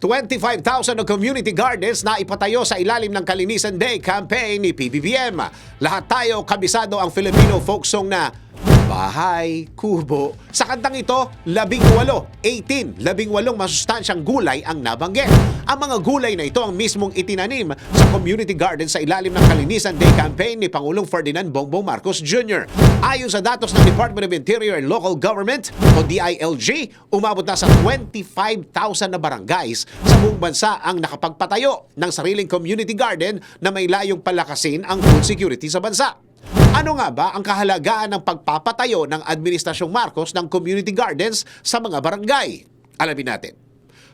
25,000 na community gardens na ipatayo sa ilalim ng Kalinisan Day campaign ni PBBM. Lahat tayo kabisado ang Filipino folk song na Bahay, Kubo. Sa kantang ito, labing walo, 18, labing walong masustansyang gulay ang nabanggit. Ang mga gulay na ito ang mismong itinanim sa community garden sa ilalim ng Kalinisan Day campaign ni Pangulong Ferdinand Bongbong Marcos Jr. Ayon sa datos ng Department of Interior and Local Government o DILG, umabot na sa 25,000 na barangays sa buong bansa ang nakapagpatayo ng sariling community garden na may layong palakasin ang food security sa bansa. Ano nga ba ang kahalagaan ng pagpapatayo ng Administrasyong Marcos ng community gardens sa mga barangay? Alamin natin.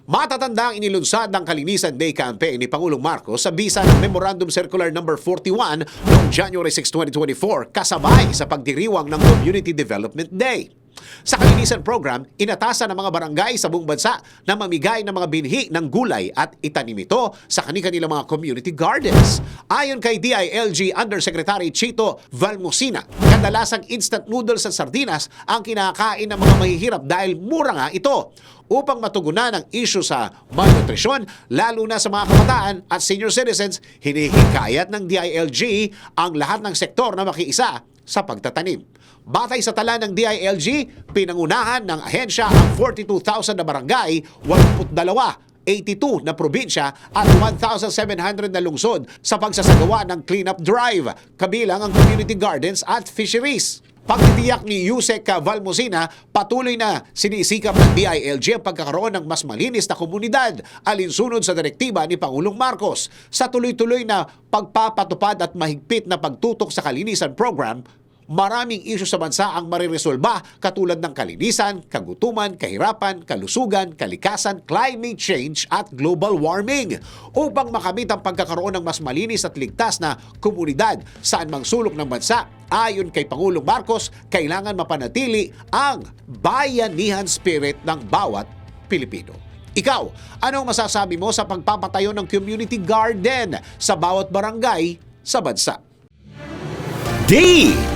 Matatanda ang inilunsad ng Kalinisan Day campaign ni Pangulong Marcos sa bisa ng Memorandum Circular No. 41 noong January 6, 2024 kasabay sa pagdiriwang ng Community Development Day. Sa Kalinisan Program, inatasan ng mga barangay sa buong bansa na mamigay ng mga binhi ng gulay at itanim ito sa kanilang mga community gardens. Ayon kay DILG Undersecretary Chito Valmosina, kadalasang instant noodles at sardinas ang kinakain ng mga mahihirap dahil mura nga ito. Upang matugunan ang issue sa malnutrisyon, lalo na sa mga kabataan at senior citizens, hinihikayat ng DILG ang lahat ng sektor na makiisa sa pagtatanim. Batay sa tala ng DILG, pinangunahan ng ahensya ang 42,000 na barangay, 82 82 na probinsya at 1,700 na lungsod sa pagsasagawa ng cleanup drive, kabilang ang community gardens at fisheries. Pagtitiyak ni Yusek Valmosina, patuloy na sinisikap ng DILG ang pagkakaroon ng mas malinis na komunidad alinsunod sa direktiba ni Pangulong Marcos. Sa tuloy-tuloy na pagpapatupad at mahigpit na pagtutok sa kalinisan program maraming isyu sa bansa ang mariresolba katulad ng kalinisan, kagutuman, kahirapan, kalusugan, kalikasan, climate change at global warming. Upang makamit ang pagkakaroon ng mas malinis at ligtas na komunidad saan mang sulok ng bansa, ayon kay Pangulong Marcos, kailangan mapanatili ang bayanihan spirit ng bawat Pilipino. Ikaw, anong masasabi mo sa pagpapatayo ng community garden sa bawat barangay sa bansa?